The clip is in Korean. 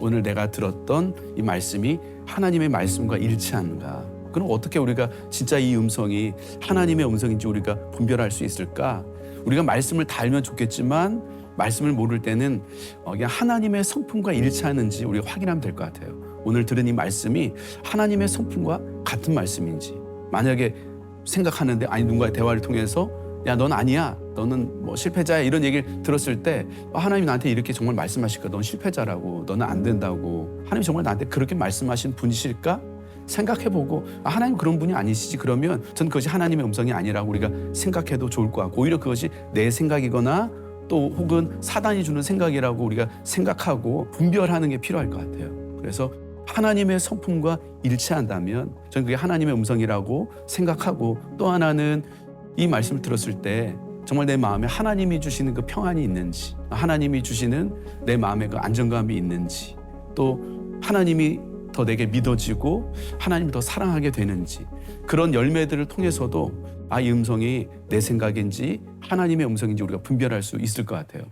오늘 내가 들었던 이 말씀이 하나님의 말씀과 일치하는가? 그럼 어떻게 우리가 진짜 이 음성이 하나님의 음성인지 우리가 분별할 수 있을까? 우리가 말씀을 다 알면 좋겠지만 말씀을 모를 때는 어, 그냥 하나님의 성품과 일치하는지 우리가 확인하면 될 것 같아요. 오늘 들은 이 말씀이 하나님의 성품과 같은 말씀인지 만약에 생각하는데 아니 누군가의 대화를 통해서 야 넌 아니야 너는 뭐 실패자야 이런 얘기를 들었을 때 아, 하나님이 나한테 이렇게 정말 말씀하실까? 넌 실패자라고. 너는 안 된다고. 하나님 정말 나한테 그렇게 말씀하신 분이실까? 생각해보고 아, 하나님 그런 분이 아니시지. 그러면 전 그것이 하나님의 음성이 아니라고 우리가 생각해도 좋을 것 같고 오히려 그것이 내 생각이거나 또 혹은 사단이 주는 생각이라고 우리가 생각하고 분별하는 게 필요할 것 같아요. 그래서 하나님의 성품과 일치한다면 저는 그게 하나님의 음성이라고 생각하고 또 하나는 이 말씀을 들었을 때 정말 내 마음에 하나님이 주시는 그 평안이 있는지 하나님이 주시는 내 마음의 그 안정감이 있는지 또 하나님이 더 내게 믿어지고 하나님을 더 사랑하게 되는지 그런 열매들을 통해서도 아 이 음성이 내 생각인지 하나님의 음성인지 우리가 분별할 수 있을 것 같아요.